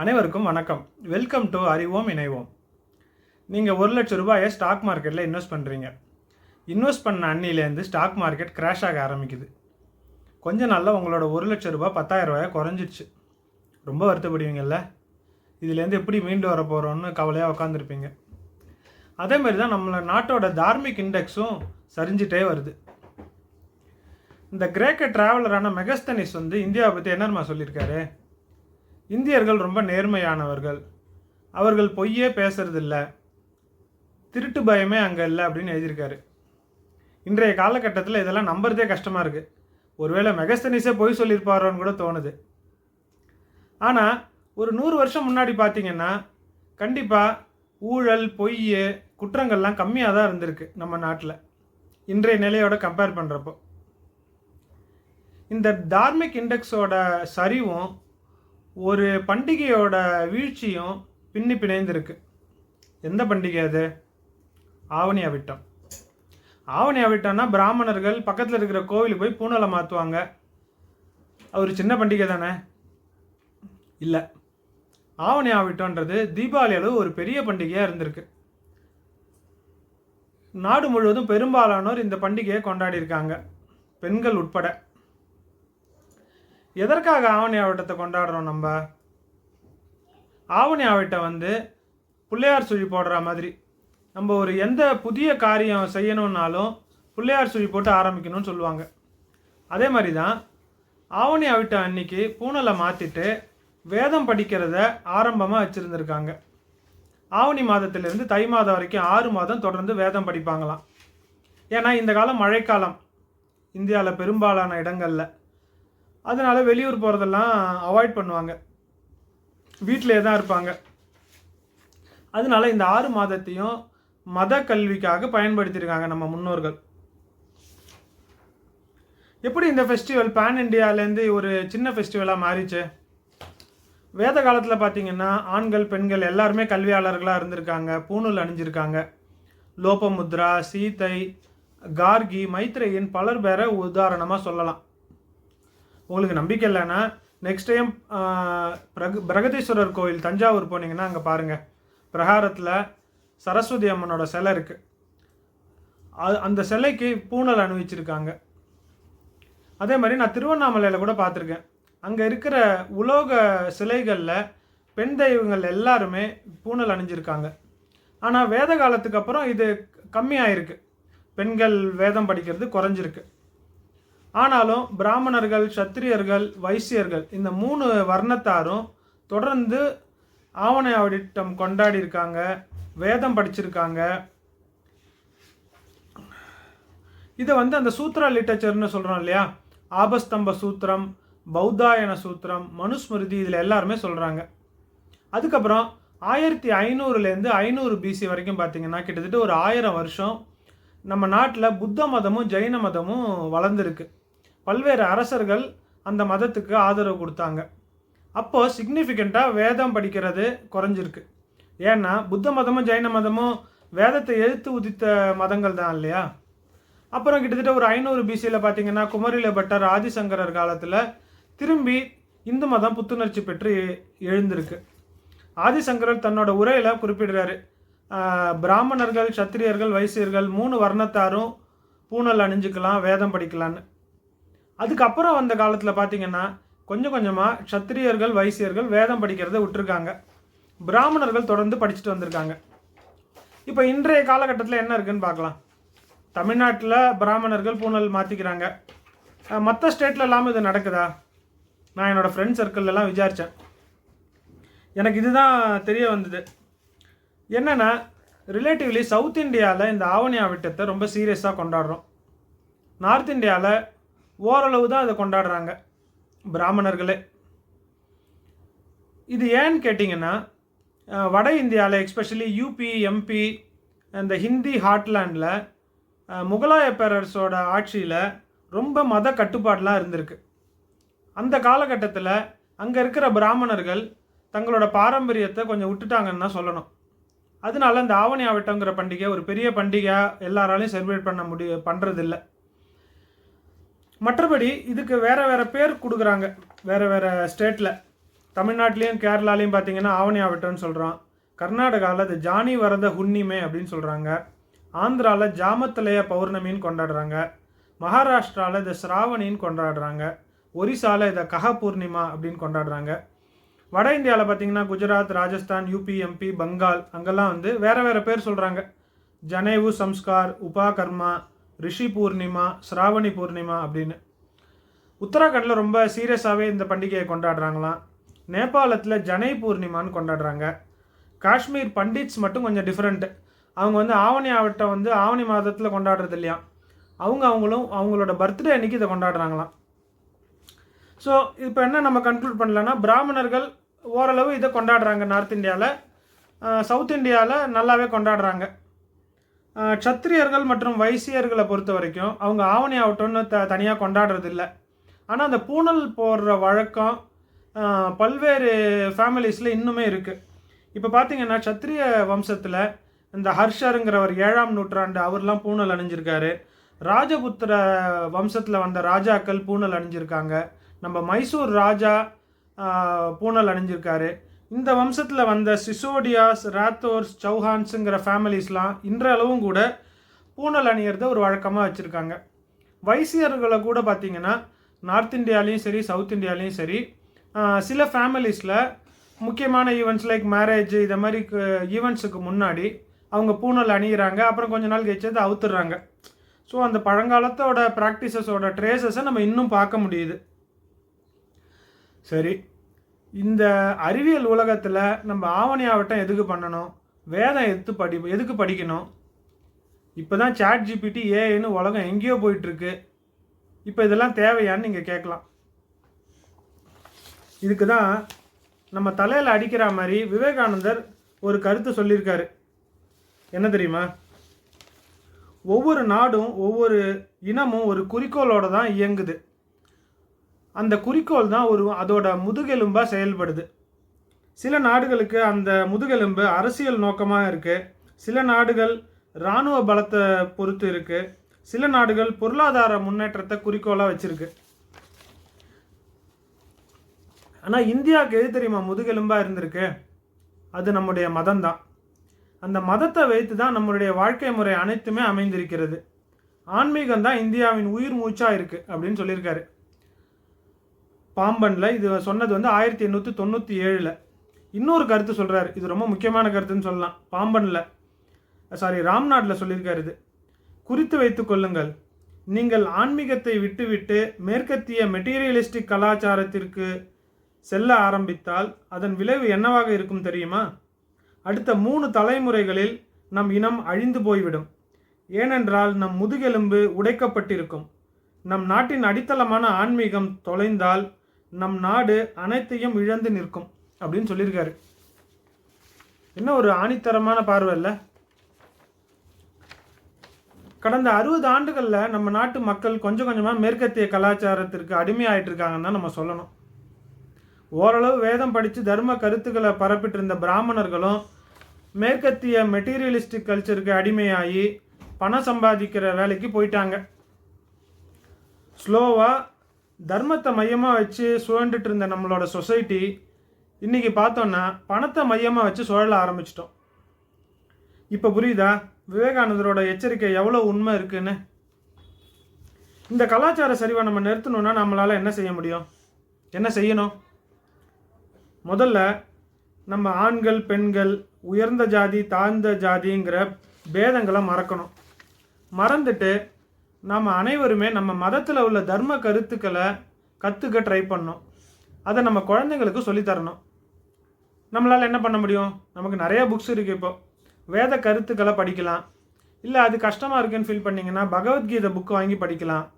அனைவருக்கும் வணக்கம். Welcome to அறிவோம் இணைவோம். நீங்கள் ஒரு லட்ச ரூபாயை ஸ்டாக் மார்க்கெட்டில் இன்வெஸ்ட் பண்ணுறீங்க இன்வெஸ்ட் பண்ண அன்னிலேருந்து ஸ்டாக் மார்க்கெட் கிராஷ் ஆக ஆரம்பிக்குது. கொஞ்ச நாளில் உங்களோட ஒரு லட்ச ரூபாய் பத்தாயிரம் ரூபாயை குறைஞ்சிடுச்சு. ரொம்ப வருத்தப்படுவீங்கல்ல? இதுலேருந்து எப்படி மீண்டு வர போகிறோன்னு கவலையாக உட்காந்துருப்பீங்க அதே மாதிரி தான் நம்மளை நாட்டோட தார்மிக் இண்டெக்ஸும் சரிஞ்சிட்டே வருது. இந்த கிரேக்க டிராவலரான மெகஸ்தனிஸ் வந்து இந்தியாவை பற்றி என்னமா சொல்லியிருக்காரு? இந்தியர்கள் ரொம்ப நேர்மையானவர்கள். அவர்கள் பொய்யே பேசுறதில்ல. திருட்டு பயமே அங்கே இல்லை அப்படின்னு எழுதியிருக்காரு. இன்றைய காலகட்டத்தில் இதெல்லாம் நம்புறதே கஷ்டமாக இருக்குது ஒருவேளை மெகஸ்தனிஸே பொய் சொல்லியிருப்பாரோன்னு கூட தோணுது. ஆனால் ஒரு நூறு வருஷம் முன்னாடி பார்த்தீங்கன்னா கண்டிப்பாக ஊழல் பொய் குற்றங்கள்லாம் கம்மியாக தான் இருந்திருக்கு நம்ம நாட்டில். இன்றைய நிலையோட கம்பேர் பண்ணுறப்போ இந்த தார்மிக் இண்டெக்ஸோட சரிவும் ஒரு பண்டிகையோட வீழ்ச்சியும் பின்னி பிணைந்திருக்கு. எந்த பண்டிகை அது? ஆவணி அவிட்டம். ஆவணி அவிட்டம்னா பிராமணர்கள் பக்கத்தில் இருக்கிற கோவிலுக்கு போய் பூனலை மாற்றுவாங்க அவர் ஒரு சின்ன பண்டிகை தானே? இல்லை. ஆவணி ஆவிட்டம்ன்றது தீபாவளி அளவு ஒரு பெரிய பண்டிகையாக இருந்திருக்கு. நாடு முழுவதும் பெரும்பாலானோர் இந்த பண்டிகையை கொண்டாடியிருக்காங்க. பெண்கள் உட்பட. எதற்காக ஆவணி ஆவட்டத்தை கொண்டாடுறோம் நம்ம? ஆவணி ஆவட்டம் வந்து பிள்ளையார் சுழி போடுற மாதிரி. நம்ம ஒரு எந்த புதிய காரியம் செய்யணும்னாலும் பிள்ளையார் சுழி போட்டு ஆரம்பிக்கணும்னு சொல்லுவாங்க. அதே மாதிரி தான் ஆவணி ஆவிட்டம் அன்னைக்கு பூனலை மாற்றிட்டு வேதம் படிக்கிறத ஆரம்பமாக வச்சுருந்துருக்காங்க. ஆவணி மாதத்திலிருந்து தை மாதம் வரைக்கும் ஆறு மாதம் தொடர்ந்து வேதம் படிப்பாங்களாம். ஏன்னா இந்த காலம் மழைக்காலம். இந்தியாவில் பெரும்பாலான இடங்களில். அதனால் வெளியூர் போகிறதெல்லாம் அவாய்ட் பண்ணுவாங்க. வீட்டிலே தான் இருப்பாங்க. அதனால இந்த ஆறு மாதத்தையும் மத கல்விக்காக பயன்படுத்தியிருக்காங்க நம்ம முன்னோர்கள். எப்படி இந்த ஃபெஸ்டிவல் பேன் இண்டியாவிலேருந்து ஒரு சின்ன ஃபெஸ்டிவலாக மாறிச்சு? வேத காலத்தில் பார்த்தீங்கன்னா ஆண்கள் பெண்கள் எல்லாருமே கல்வியாளர்களாக இருந்திருக்காங்க. பூணூல் அணிஞ்சிருக்காங்க. லோபமுத்ரா சீதை கார்கி மைத்ரேயன் பலர் பேரை உதாரணமாக சொல்லலாம். உங்களுக்கு நம்பிக்கை இல்லைன்னா நெக்ஸ்ட் டைம் பிரக பிரகதீஸ்வரர் கோயில் தஞ்சாவூர் போனீங்கன்னா அங்கே பாருங்கள் பிரகாரத்தில் சரஸ்வதி அம்மனோட சிலை இருக்குது அது அந்த சிலைக்கு பூணல் அணிவிச்சிருக்காங்க. அதே மாதிரி நான் திருவண்ணாமலையில் கூட பார்த்துருக்கேன். அங்கே இருக்கிற உலோக சிலைகளில் பெண் தெய்வங்கள் எல்லாருமே பூணல் அணிஞ்சிருக்காங்க. ஆனால் வேத காலத்துக்கு அப்புறம் இது கம்மியாயிருக்கு. பெண்கள் வேதம் படிக்கிறது குறைஞ்சிருக்கு. ஆனாலும் பிராமணர்கள் சத்திரியர்கள் வைசியர்கள் இந்த மூணு வர்ணத்தாரும் தொடர்ந்து ஆவண ஆவடிட்டம் கொண்டாடி இருக்காங்க வேதம் படிச்சிருக்காங்க. இதை வந்து அந்த சூத்ரா லிட்டரேச்சர்னு சொல்கிறோம் இல்லையா? ஆபஸ்தம்ப சூத்திரம் பௌத்தாயன சூத்திரம் மனுஸ்மிருதி இதில் எல்லாருமே சொல்கிறாங்க அதுக்கப்புறம் ஆயிரத்தி ஐநூறுலேருந்து ஐநூறு பிசி வரைக்கும் பார்த்தீங்கன்னா கிட்டத்தட்ட ஒரு ஆயிரம் வருஷம் நம்ம நாட்டில் புத்த மதமும் ஜெயின மதமும் வளர்ந்துருக்கு. பல்வேறு அரசர்கள் அந்த மதத்துக்கு ஆதரவு கொடுத்தாங்க. அப்போது சிக்னிஃபிகண்ட்டாக வேதம் படிக்கிறது குறைஞ்சிருக்கு. ஏன்னா புத்த மதமும் ஜெயின மதமும் வேதத்தை எழுத்து உதித்த மதங்கள் தான் இல்லையா? அப்புறம் கிட்டத்தட்ட ஒரு ஐநூறு பிசியில் பார்த்தீங்கன்னா குமரில பட்டர் ஆதிசங்கரர் காலத்தில் திரும்பி இந்து மதம் புத்துணர்ச்சி பெற்று எழுந்திருக்கு. ஆதிசங்கரர் தன்னோட உரையில் குறிப்பிடுறாரு. பிராமணர்கள் சத்திரியர்கள் வைசியர்கள் மூணு வர்ணத்தாரும் பூணல் அணிஞ்சுக்கலாம் வேதம் படிக்கலான்னு அதுக்கப்புறம் வந்த காலத்தில் பார்த்தீங்கன்னா கொஞ்சம் கொஞ்சமாக க்ஷத்திரியர்கள் வைசியர்கள் வேதம் படிக்கிறத விட்டுருக்காங்க. பிராமணர்கள் தொடர்ந்து படிச்சுட்டு வந்திருக்காங்க. இப்போ இன்றைய காலகட்டத்தில் என்ன இருக்குன்னு பார்க்கலாம். தமிழ்நாட்டில் பிராமணர்கள் பூனல் மாற்றிக்கிறாங்க மற்ற ஸ்டேட்ல இல்லாமல் இது நடக்குதா? நான் என்னோடய ஃப்ரெண்ட் சர்க்கிள்லாம் விசாரித்தேன் எனக்கு இதுதான் தெரிய வந்தது. என்னென்னா ரிலேட்டிவ்லி சவுத் இந்தியாவில் இந்த ஆவணி ஆவிட்டத்தை ரொம்ப சீரியஸாக கொண்டாடுறோம். நார்த் இந்தியாவில் ஓரளவு தான் அதை கொண்டாடுறாங்க. பிராமணர்களே. இது ஏன்னு கேட்டிங்கன்னா வட இந்தியாவில் எக்ஸ்பெஷலி யூபி எம்பி அந்த ஹிந்தி ஹாட்லேண்டில் முகலாய பேரரசோட ஆட்சியில் ரொம்ப மத கட்டுப்பாடெலாம் இருந்திருக்கு. அந்த காலகட்டத்தில் அங்கே இருக்கிற பிராமணர்கள் தங்களோட பாரம்பரியத்தை கொஞ்சம் விட்டுட்டாங்கன்னு தான் சொல்லணும். அதனால இந்த ஆவணி ஆவட்டங்கிற பண்டிகை ஒரு பெரிய பண்டிகையாக எல்லாராலையும் செலிப்ரேட் பண்ண முடிய பண்ணுறதில்ல மற்றபடி இதுக்கு வேற வேற பேர் கொடுக்குறாங்க. வேற வேற ஸ்டேட்டில் தமிழ்நாட்டிலையும் கேரளாலையும் பார்த்தீங்கன்னா ஆவணி ஆவட்டம்னு சொல்கிறோம் கர்நாடகாவில் அது ஜானி வரத ஹுன்னிமே அப்படின்னு சொல்கிறாங்க ஆந்திராவில் ஜாமத்தலைய பௌர்ணமின்னு கொண்டாடுறாங்க. மகாராஷ்டிராவில் இதை ஸ்ராவணின்னு கொண்டாடுறாங்க. ஒரிசாவில் இதை கஹ பூர்ணிமா அப்படின்னு கொண்டாடுறாங்க. வட இந்தியாவில் பார்த்தீங்கன்னா குஜராத் ராஜஸ்தான் யூபி எம்பி பங்கால் அங்கெல்லாம் வந்து வேறு வேறு பேர் சொல்கிறாங்க ஜனேவு சம்ஸ்கார் உபாகர்மா ரிஷி பூர்ணிமா ஸ்ராவணி பூர்ணிமா அப்படின்னு. உத்தராகண்டில் ரொம்ப சீரியஸாகவே இந்த பண்டிகையை கொண்டாடுறாங்களாம். நேபாளத்தில் ஜனை பூர்ணிமான்னு கொண்டாடுறாங்க. காஷ்மீர் பண்டிட்ஸ் மட்டும் கொஞ்சம் டிஃப்ரெண்ட்டு அவங்க வந்து ஆவணி ஆவட்டம் வந்து ஆவணி மாதத்தில் கொண்டாடுறது இல்லையா? அவங்க அவங்களும் அவங்களோட பர்த்டே அன்றைக்கி இதை கொண்டாடுறாங்களாம். ஸோ இப்போ என்ன நம்ம கன்க்ளூட் பண்ணலன்னா பிராமணர்கள் ஓரளவு இதை கொண்டாடுறாங்க நார்த் இந்தியாவில் சவுத் இந்தியாவில் நல்லாவே கொண்டாடுறாங்க. சத்திரியர்கள் மற்றும் வைசியர்களை பொறுத்த வரைக்கும் அவங்க ஆவணி ஆகட்டும்னு த தனியாக கொண்டாடுறது இல்லை ஆனால் அந்த பூணல் போடுற வழக்கம் பல்வேறு ஃபேமிலிஸில் இன்னுமே இருக்குது இப்போ பார்த்தீங்கன்னா சத்திரிய வம்சத்தில் இந்த ஹர்ஷருங்கிறவர் ஏழாம் நூற்றாண்டு அவர்லாம் பூணல் அணிஞ்சிருக்காரு. ராஜபுத்திர வம்சத்தில் வந்த ராஜாக்கள் பூணல் அணிஞ்சிருக்காங்க. நம்ம மைசூர் ராஜா பூணல் அணிஞ்சிருக்காரு. இந்த வம்சத்தில் வந்த சிசோடியாஸ் ராத்தோர்ஸ் சௌஹான்ஸுங்கிற ஃபேமிலிஸ்லாம் இன்றளவும் கூட பூணல் அணியறத ஒரு வழக்கமாக வச்சுருக்காங்க. வைசியர்களை கூட பார்த்திங்கன்னா நார்த் இந்தியாலையும் சரி சவுத் இந்தியாலேயும் சரி சில ஃபேமிலிஸில் முக்கியமான ஈவெண்ட்ஸ் லைக் மேரேஜ் இதை மாதிரி ஈவெண்ட்ஸுக்கு முன்னாடி அவங்க பூணல் அணியிறாங்க. அப்புறம் கொஞ்ச நாள் கழிச்சு அதை அவுத்துடுறாங்க ஸோ அந்த பழங்காலத்தோட ப்ராக்டிசஸோட ட்ரேசஸை நம்ம இன்னும் பார்க்க முடியுது. சரி. இந்த அறிவியல் உலகத்தில் நம்ம ஆவணி ஆவட்டம் எதுக்கு பண்ணணும்? வேதம் எது படி எதுக்கு படிக்கணும்? இப்போ தான் சாட் ஜிபிடி ஏஐன்னு உலகம் எங்கேயோ போயிட்டுருக்கு. இப்போ இதெல்லாம் தேவையான்னு நீங்கள் கேட்கலாம். இதுக்கு தான் நம்ம தலையில் அடிக்கிற மாதிரி விவேகானந்தர் ஒரு கருத்து சொல்லியிருக்காரு. என்ன தெரியுமா? ஒவ்வொரு நாடும் ஒவ்வொரு இனமும் ஒரு குறிக்கோளோட தான் இயங்குது. அந்த குறிக்கோள் தான் ஒரு அதோட முதுகெலும்பாக செயல்படுது. சில நாடுகளுக்கு அந்த முதுகெலும்பு அரசியல் நோக்கமாக இருக்குது சில நாடுகள் இராணுவ பலத்தை பொறுத்து இருக்குது சில நாடுகள் பொருளாதார முன்னேற்றத்தை குறிக்கோளாக வச்சுருக்கு. ஆனால் இந்தியாவுக்கு எது தெரியுமா முதுகெலும்பாக இருந்திருக்கு? அது நம்முடைய மதம் தான். அந்த மதத்தை வைத்து தான் நம்மளுடைய வாழ்க்கை முறை அனைத்துமே அமைந்திருக்கிறது. ஆன்மீகம் தான் இந்தியாவின் உயிர் மூச்சாக இருக்குது அப்படின்னு சொல்லியிருக்காரு. பாம்பனில் இது சொன்னது வந்து ஆயிரத்தி எண்ணூற்றி தொண்ணூற்றி ஏழில். இன்னொரு கருத்து சொல்கிறார் இது ரொம்ப முக்கியமான கருத்துன்னு சொல்லலாம். பாம்பனில் சாரி ராம்நாட்டில் சொல்லியிருக்காரு இது. குறித்து வைத்து கொள்ளுங்கள். நீங்கள் ஆன்மீகத்தை விட்டுவிட்டு மேற்கத்திய மெட்டீரியலிஸ்டிக் கலாச்சாரத்திற்கு செல்ல ஆரம்பித்தால் அதன் விளைவு என்னவாக இருக்கும் தெரியுமா? அடுத்த மூணு தலைமுறைகளில் நம் இனம் அழிந்து போய்விடும். ஏனென்றால் நம் முதுகெலும்பு உடைக்கப்பட்டிருக்கும். நம் நாட்டின் அடித்தளமான ஆன்மீகம் தொலைந்தால் நம் நாடு அனைத்தையும் இழந்து நிற்கும் அப்படின்னு சொல்லியிருக்காரு. என்ன ஒரு ஆணித்தரமான பார்வை இல்லை? கடந்த அறுபது ஆண்டுகளில் நம்ம நாட்டு மக்கள் கொஞ்சம் கொஞ்சமாக மேற்கத்திய கலாச்சாரத்திற்கு அடிமையாயிட்டு இருக்காங்கன்னு தான் நம்ம சொல்லணும். ஓரளவு வேதம் படித்து தர்ம கருத்துக்களை பரப்பிட்டு இருந்த பிராமணர்களும் மேற்கத்திய மெட்டீரியலிஸ்டிக் கல்ச்சருக்கு அடிமையாகி பணம் சம்பாதிக்கிற வேலைக்கு போயிட்டாங்க. ஸ்லோவாக தர்மத்தை மையமாக வச்சு சுழண்டுட்டு இருந்த நம்மளோட சொசைட்டி இன்றைக்கி பார்த்தோன்னா பணத்தை மையமாக வச்சு சுழல ஆரம்பிச்சிட்டோம். இப்போ புரியுதா? விவேகானந்தரோட எச்சரிக்கை எவ்வளோ உண்மை இருக்குன்னு? இந்த கலாச்சார சரிவை நம்ம நிறுத்தணும்னா நம்மளால் என்ன செய்ய முடியும்? என்ன செய்யணும்? முதல்ல நம்ம ஆண்கள் பெண்கள் உயர்ந்த ஜாதி தாழ்ந்த ஜாதிங்கிற பேதங்களை மறக்கணும். மறந்துட்டு நாம் அனைவருமே நம்ம மதத்தில் உள்ள தர்ம கருத்துக்களை கற்றுக்க ட்ரை பண்ணோம் அதை நம்ம குழந்தைங்களுக்கு சொல்லித் தரணும். நம்மளால் என்ன பண்ண முடியும்? நமக்கு நிறைய புக்ஸ் இருக்குது இப்போ. வேத கருத்துக்களை படிக்கலாம். இல்லை அது கஷ்டமாக இருக்குன்னு ஃபீல் பண்ணிங்கன்னா பகவத்கீதை புக்கு வாங்கி படிக்கலாம்.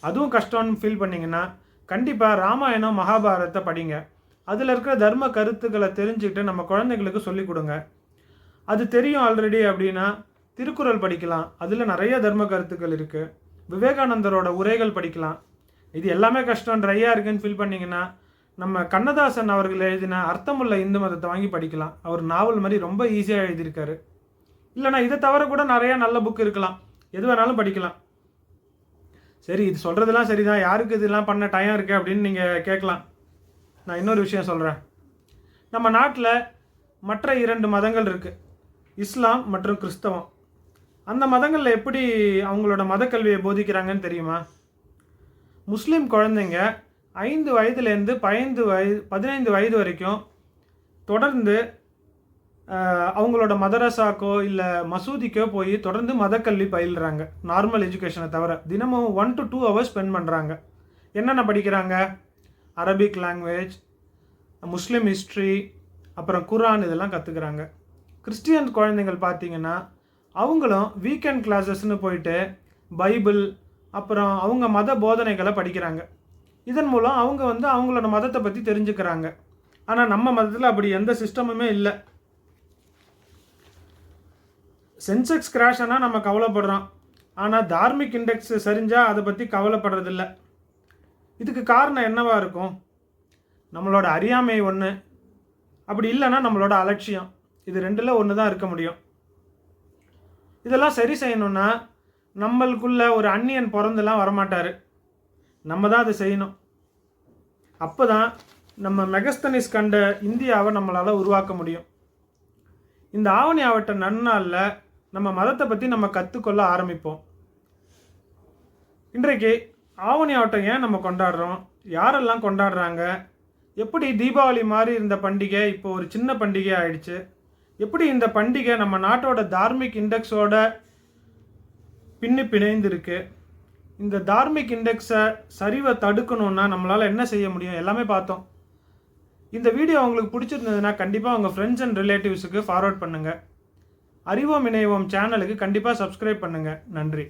அதுவும் கஷ்டம்னு ஃபீல் பண்ணிங்கன்னா கண்டிப்பாக ராமாயணம் மகாபாரதத்தை படிங்க. அதில் இருக்கிற தர்ம கருத்துக்களை தெரிஞ்சுக்கிட்டு நம்ம குழந்தைங்களுக்கு சொல்லிக் கொடுங்க. அது தெரியும் ஆல்ரெடி அப்படின்னா திருக்குறள் படிக்கலாம். அதில் நிறைய தர்ம கருத்துக்கள் இருக்குது விவேகானந்தரோட உரைகள் படிக்கலாம். இது எல்லாமே கஷ்டம். ட்ரையாக இருக்குன்னு ஃபீல் பண்ணிங்கன்னா நம்ம கண்ணதாசன் அவர்கள் எழுதின அர்த்தமுள்ள இந்து மதத்தை வாங்கி படிக்கலாம். அவர் நாவல் மாதிரி ரொம்ப ஈஸியாக எழுதியிருக்காரு. இல்லைனா இதை தவிர கூட நிறையா நல்ல புக் இருக்கலாம். எது வேணாலும் படிக்கலாம். சரி இது சொல்கிறதெல்லாம் சரிதான். யாருக்கு இதெல்லாம் பண்ண டைம் இருக்குது அப்படின்னு நீங்கள் கேட்கலாம். நான் இன்னொரு விஷயம் சொல்கிறேன் நம்ம நாட்டில் மற்ற இரண்டு மதங்கள் இருக்குது இஸ்லாம் மற்றும் கிறிஸ்தவம். அந்த மதங்களில் எப்படி அவங்களோட மதக்கல்வியை போதிக்கிறாங்கன்னு தெரியுமா? முஸ்லீம் குழந்தைங்க ஐந்து வயதுலேருந்து பதினைந்து வயது பதினைந்து வயது வரைக்கும் தொடர்ந்து அவங்களோட மதரசாக்கோ இல்லை மசூதிக்கோ போய் தொடர்ந்து மதக்கல்வி பயில்றாங்க. நார்மல் எஜுகேஷனை தவிர தினமும் one to two hours spend பண்ணுறாங்க என்னென்ன படிக்கிறாங்க? அரபிக் லாங்குவேஜ் முஸ்லீம் ஹிஸ்ட்ரி அப்புறம் குரான் இதெல்லாம் கற்றுக்குறாங்க கிறிஸ்டியன் குழந்தைங்கள் பார்த்தீங்கன்னா அவங்களும் வீக்கெண்ட் கிளாஸஸ்னு போயிட்டு பைபிள் அப்புறம் அவங்க மத போதனைகளை படிக்கிறாங்க. இதன் மூலம் அவங்க வந்து அவங்களோட மதத்தை பற்றி தெரிஞ்சுக்கிறாங்க. ஆனால் நம்ம மதத்தில் அப்படி எந்த சிஸ்டமுமே இல்லை. சென்செக்ஸ் கிராஷ் ஆனால் நம்ம கவலைப்படுறோம். ஆனால் தார்மிக் இண்டெக்ஸ் சரிஞ்சால் அதை பற்றி கவலைப்படுறதில்ல. இதுக்கு காரணம் என்னவா இருக்கும்? நம்மளோட அறியாமை ஒன்று அப்படி இல்லைன்னா நம்மளோட அலட்சியம். இது ரெண்டில் ஒன்று தான் இருக்க முடியும். இதெல்லாம் சரி செய்யணும்னா நம்மளுக்குள்ள ஒரு அந்நியன் பிறந்தெல்லாம் வரமாட்டார். நம்ம தான் அதை செய்யணும். அப்போ தான் நம்ம மெகஸ்தனிஸ் கண்ட இந்தியாவை நம்மளால் உருவாக்க முடியும். இந்த ஆவணி ஆவட்ட நன்னாளில் நம்ம மதத்தை பற்றி நம்ம கற்றுக்கொள்ள ஆரம்பிப்போம். இன்றைக்கு ஆவணி ஆவட்டம் ஏன் நம்ம கொண்டாடுறோம்? யாரெல்லாம் கொண்டாடுறாங்க? எப்படி தீபாவளி மாதிரி இருந்த பண்டிகை இப்போ ஒரு சின்ன பண்டிகை ஆயிடுச்சு. எப்படி இந்த பண்டிகை நம்ம நாட்டோட தார்மிக் இண்டெக்ஸோட பின்னு பிணைந்திருக்கு? இந்த தார்மிக் இண்டெக்ஸை சரிவை தடுக்கணும்னா நம்மளால் என்ன செய்ய முடியும்? எல்லாமே பார்த்தோம். இந்த வீடியோ உங்களுக்கு பிடிச்சிருந்ததுன்னா கண்டிப்பாக உங்கள் ஃப்ரெண்ட்ஸ் அண்ட் ரிலேட்டிவ்ஸுக்கு ஃபார்வர்ட் பண்ணுங்கள் அறிவோம் இணைவோம் சேனலுக்கு கண்டிப்பாக சப்ஸ்கிரைப் பண்ணுங்கள் நன்றி.